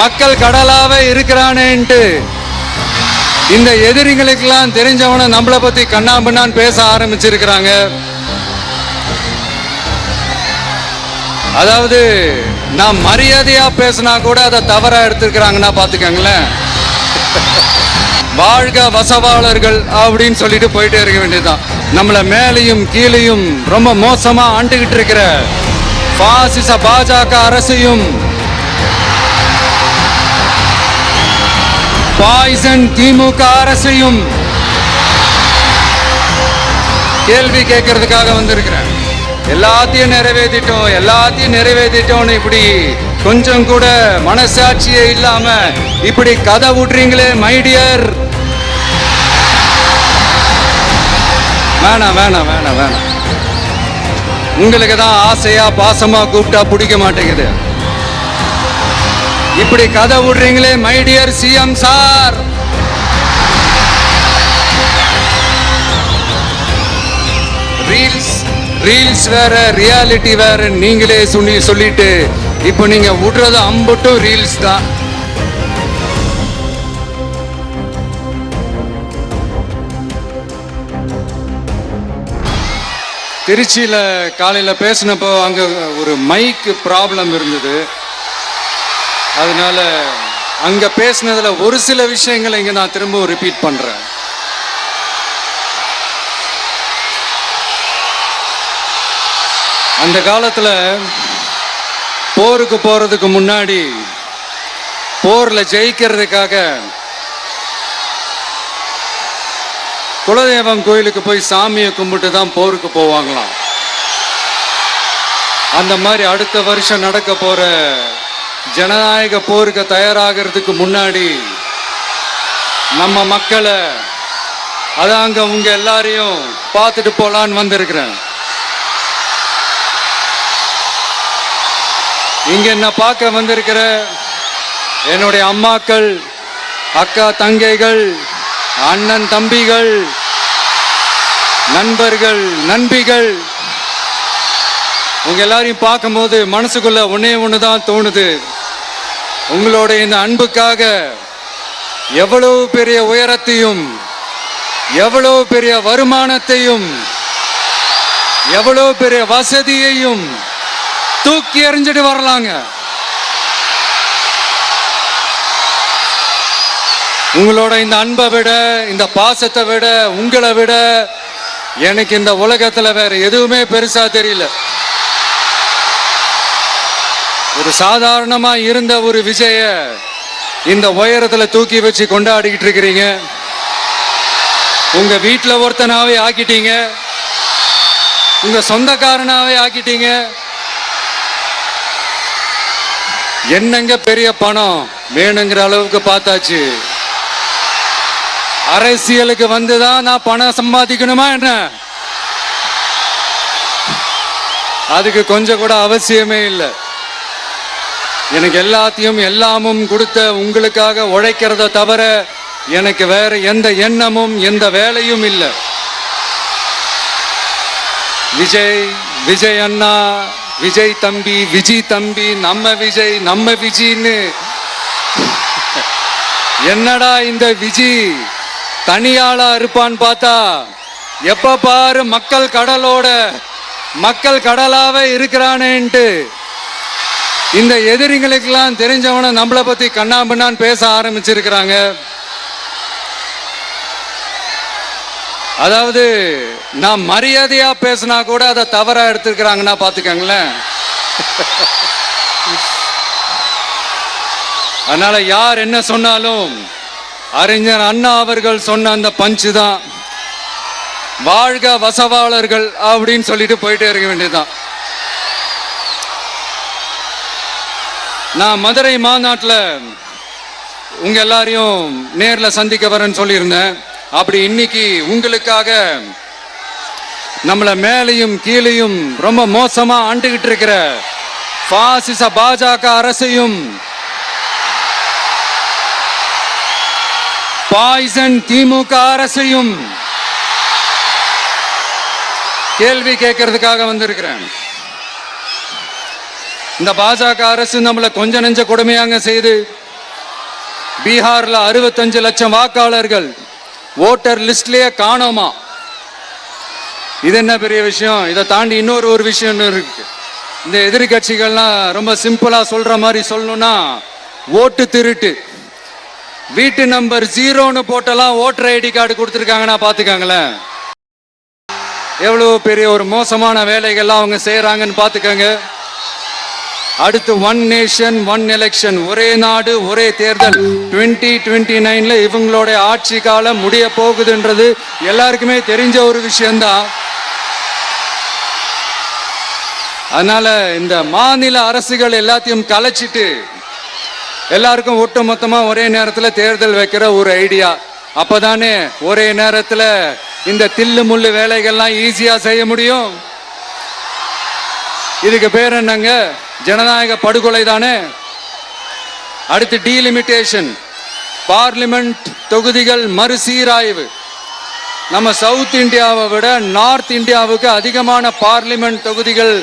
மக்கள் கடலாவே இருக்கிறானேன்ட்டு. இந்த எதிரிகளுக்கெல்லாம் தெரிஞ்சவன நம்மளை பத்தி கண்ணாபின்னான்னு பேச ஆரம்பிச்சிருக்கிறாங்க. அதாவது நான் மரியாதையா பேசினா கூட அதை தவறா எடுத்துக்கிறாங்கன்னா பாத்துக்கங்களேன். வாழ்க வசவாளர்கள் அப்படின்னு சொல்லிட்டு போயிட்டே இருக்க வேண்டியதுதான். நம்மள மேலையும் கீழையும் ரொம்ப மோசமா ஆண்டுகிட்டு இருக்கிற பாசிச பாஜக அரசையும் பாய்சன் திமுக அரசையும் கேள்வி கேட்கறதுக்காக வந்திருக்கிறேன் எல்லாத்தையும் நிறைவேற்றிட்டோம் எல்லாத்தையும் நிறைவேற்றிட்டோம்னு இப்படி கொஞ்சம் கூட மனசாட்சியே இல்லாம இப்படி கதை விட்றீங்களே மைடியர் வேணாம் வேணாம் வேணாம் வேணாம். உங்களுக்கு தான் ஆசையா பாசமா கூப்பிட்டா பிடிக்க மாட்டேங்குது. இப்படி கதை விடுறீங்களே my dear CM sir reels reels வேற ரியாலிட்டி வேற நீங்களே சொல்லி சொல்லிட்டு இப்போ நீங்க விடுறது அம்பட்டும் ரீல்ஸ் தான். திருச்சியில் காலையில் பேசினப்போ அங்கே ஒரு மைக்கு ப்ராப்ளம் இருந்தது. அதனால அங்கே பேசினதுல ஒரு சில விஷயங்களை இங்கே நான் திரும்பவும் ரிப்பீட் பண்ணுறேன் அந்த காலத்தில் போருக்கு போகிறதுக்கு முன்னாடி போரில் ஜெயிக்கிறதுக்காக குலதெய்வம் கோயிலுக்கு போய் சாமியை கும்பிட்டு தான் போருக்கு போவாங்களாம். அந்த மாதிரி அடுத்த வருஷம் நடக்க போற ஜனநாயக போருக்கு தயாராகிறதுக்கு முன்னாடி நம்ம மக்களை அதாங்க உங்க எல்லாரையும் பார்த்துட்டு போலான்னு வந்திருக்கிறேன். இங்க என்ன பார்க்க வந்திருக்கிற என்னுடைய அம்மாக்கள் அக்கா தங்கைகள் அண்ணன் தம்பிகள் நண்பர்கள் நண்பிகள் உங்க எல்லாரையும் பார்க்கும்போது மனசுக்குள்ள ஒன்னே ஒன்று தான் தோணுது. உங்களோட இந்த அன்புக்காக எவ்வளவு பெரிய உயரத்தையும் எவ்வளவு பெரிய வருமானத்தையும் எவ்வளவு பெரிய வசதியையும் தூக்கி எறிஞ்சிட்டு வரலாங்க. உங்களோட இந்த அன்பை விட இந்த பாசத்தை விட உங்களை விட எனக்கு இந்த உலகத்துல வேற எதுவுமே பெருசா தெரியல. ஒரு சாதாரணமா இருந்த ஒரு விஜய இந்த உயரத்துல தூக்கி வச்சு கொண்டாடிக்கிட்டு இருக்கிறீங்க. உங்க வீட்டில் ஒருத்தனாவே ஆக்கிட்டீங்க. உங்க சொந்தக்காரனாவே ஆக்கிட்டீங்க. என்னங்க பெரிய பணம் வேணுங்கிற அளவுக்கு பார்த்தாச்சு. அரசியலுக்கு வந்துதான் நான் பணம் சம்பாதிக்கணுமா என்ன? அதுக்கு கொஞ்சம் கூட அவசியமே இல்லை. எனக்கு எல்லாத்தையும் எல்லாமும் கொடுத்த உங்களுக்காக உழைக்கிறத தவிர எனக்கு வேற எந்த எண்ணமும் எந்த வேலையும் இல்லை. விஜய் விஜய் அண்ணா விஜய் தம்பி விஜய் தம்பி நம்ம விஜய் நம்ம விஜின்னு. என்னடா இந்த விஜி? தனியாளா இருப்பான்னு பார்த்தா எப்ப பாரு மக்கள் கடலோட மக்கள் கடலாவே இருக்கிறானேன்ட்டு. இந்த எதிரிகளுக்கெல்லாம் தெரிஞ்சவன நம்மளை பத்தி கண்ணாபின்னான்னு பேச ஆரம்பிச்சிருக்கிறாங்க. அதாவது நான் மரியாதையா பேசினா கூட அதை தவறா எடுத்துக்கிறாங்கன்னா பாத்துக்கங்களேன் அதனால யார் என்ன சொன்னாலும் அறிஞர் அண்ணா அவர்கள் சொன்ன அந்த பஞ்சு தான். வாழ்க வசவாளர்கள் அப்படின்னு சொல்லிட்டு போயிட்டே இருக்க வேண்டியதுதான். நான் மதுரை மாநாட்டில் உங்க எல்லாரையும் நேரில் சந்திக்க வரேன்னு சொல்லியிருந்தேன். அப்படி இன்னைக்கு உங்களுக்காக நம்மளை மேலையும் கீழையும் ரொம்ப மோசமா ஆண்டுகிட்டு இருக்கிற பாசிச பாஜக அரசையும் பாய்சன் திமுக அரசையும் கேள்வி கேட்கறதுக்காக வந்திருக்கிறேன். இந்த பாஜக அரசு நம்மளை கொஞ்ச நெஞ்ச கொடுமையாங்க செய்து பீகார்ல அறுபத்தஞ்சு லட்சம் வாக்காளர்கள் ஓட்டர் லிஸ்ட்லயே காணோமா? இது என்ன பெரிய விஷயம்? இதை தாண்டி இன்னொரு ஒரு விஷயம் இருக்கு. இந்த எதிர்கட்சிகள்லாம் ரொம்ப சிம்பிளா சொல்ற மாதிரி சொல்லணும்னா ஓட்டு திருட்டு. வீட்டு நம்பர் ஜீரோன்னு போட்டெல்லாம் ஓட்டர் ஐடி கார்டு கொடுத்துருக்காங்கன்னா பாத்துக்காங்களேன் எவ்வளவு பெரிய ஒரு மோசமான வேலைகள்லாம் அவங்க செய்யறாங்கன்னு பாத்துக்கோங்க அடுத்து ஒன் நேஷன் ஒன் எலெக்ஷன் ஒரே நாடு ஒரே தேர்தல். 2029 டுவெண்ட்டி நைன்ல இவங்களோட ஆட்சி காலம் முடிய போகுதுன்றது எல்லாருக்குமே தெரிஞ்ச ஒரு விஷயம்தான். அதனால இந்த மாநில அரசுகள் எல்லாத்தையும் கலைச்சிட்டு எல்லாருக்கும் ஒட்டு மொத்தமா ஒரே நேரத்தில் தேர்தல் வைக்கிற ஒரு ஐடியா. அப்பதானே ஒரே நேரத்தில் இந்த தில்லு முள்ளு வேலைகள்லாம் ஈஸியா செய்ய முடியும். இதுக்கு பேர் என்னங்க? ஜனநாயக படுகொலை தானே அடுத்து டீலிமிட்டேஷன் பார்லிமெண்ட் தொகுதிகள் மறுசீராய்வு. நம்ம சவுத் இந்தியாவை விட நார்த் இந்தியாவுக்கு அதிகமான பார்லிமெண்ட் தொகுதிகள்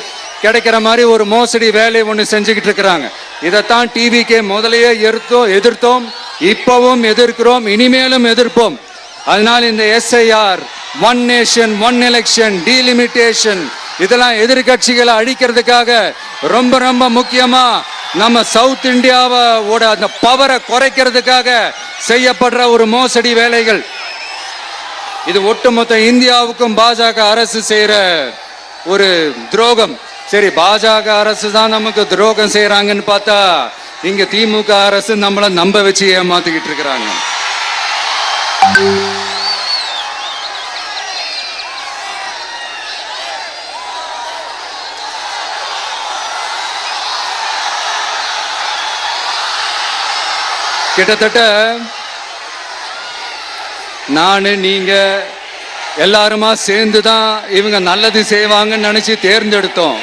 கிடைக்கிற மாதிரி ஒரு மோசடி வேலை ஒன்று செஞ்சுக்கிட்டு இருக்கிறாங்க. இதைத்தான் டிவிக்கே முதலையே எதிர்த்தோம் எதிர்த்தோம் இப்பவும் எதிர்க்கிறோம் இனிமேலும் எதிர்ப்போம். அதனால் இந்த SIR one nation one election delimitation இதெல்லாம் எதிர்கட்சிகளை அழிக்கிறதுக்காக ரொம்ப ரொம்ப முக்கியமா நம்ம சவுத் இந்தியாவோட அந்த பவரை குறைக்கிறதுக்காக செய்யப்படுற ஒரு மோசடி வேலைகள். இது ஒட்டுமொத்த இந்தியாவுக்கும் பாஜக அரசு செய்யற ஒரு துரோகம். சரி பாஜக அரசு தான் நமக்கு துரோகம் செய்யறாங்கன்னு பார்த்தா இங்க திமுக அரசு நம்மளை நம்ப வச்சு ஏமாத்திக்கிட்டு இருக்கிறாங்க. கிட்டத்தட்ட நான் நீங்க எல்லாருமா சேர்ந்து தான் இவங்க நல்லது செய்வாங்கன்னு நினைச்சு தேர்ந்தெடுத்தோம்.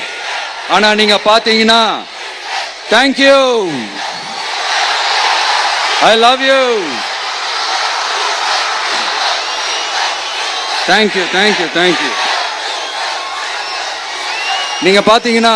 ஆனா நீங்க பாத்தீங்கன்னா thank you I love you thank you thank you thank you நீங்க பாத்தீங்கன்னா